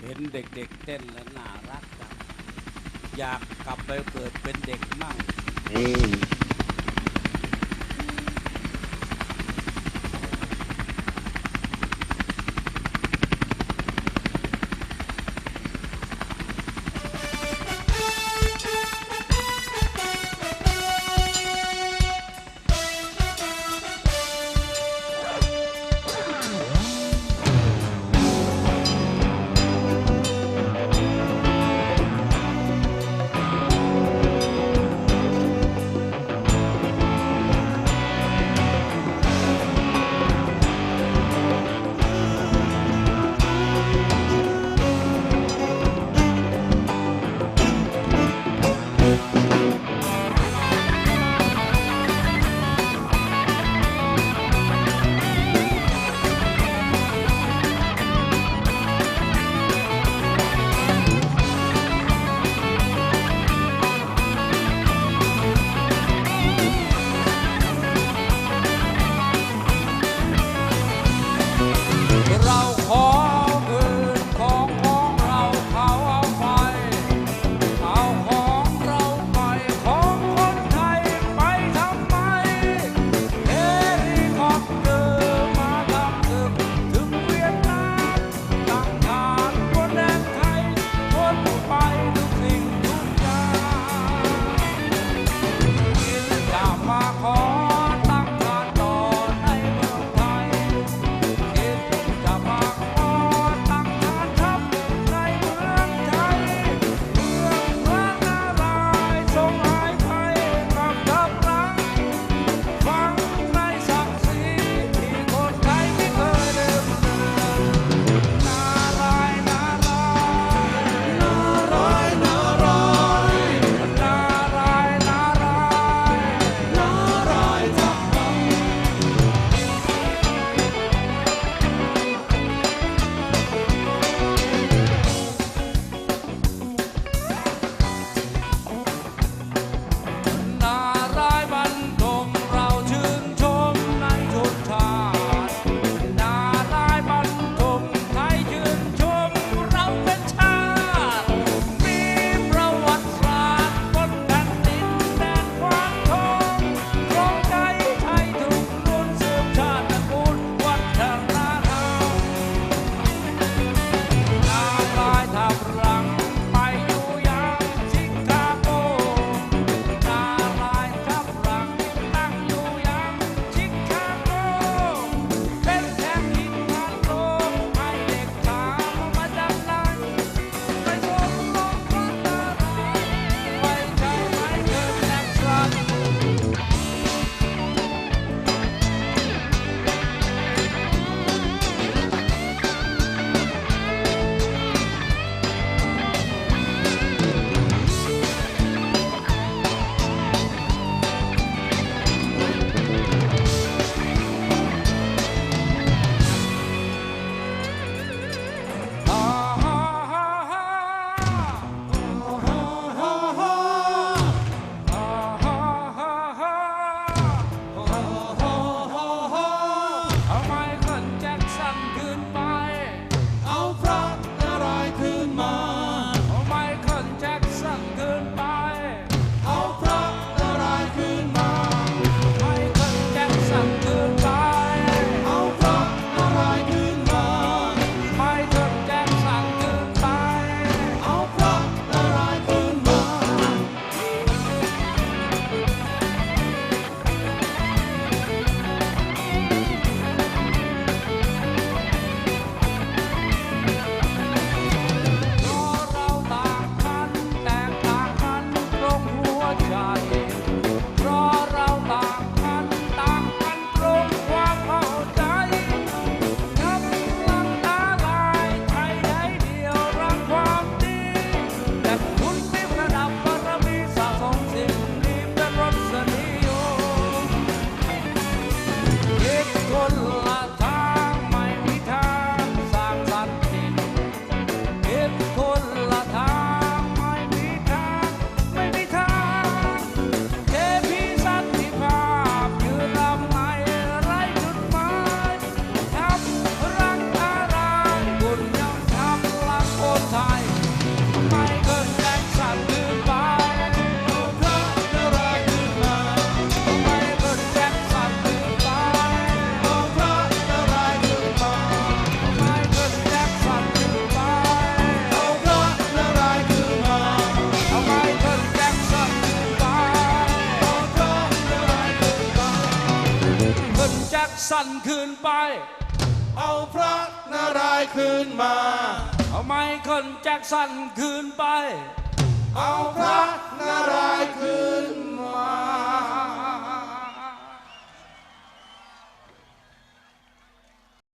เห็นเด็กๆ เต้นแล้วน่ารักจังอยากกลับไปเกิดเป็นเด็กมั่ง อืม สั่นคืนไป เอาพระนารายณ์คืนมา เอาไมคิลแจ็คสั่นคืนไป เอาพระนารายณ์คืน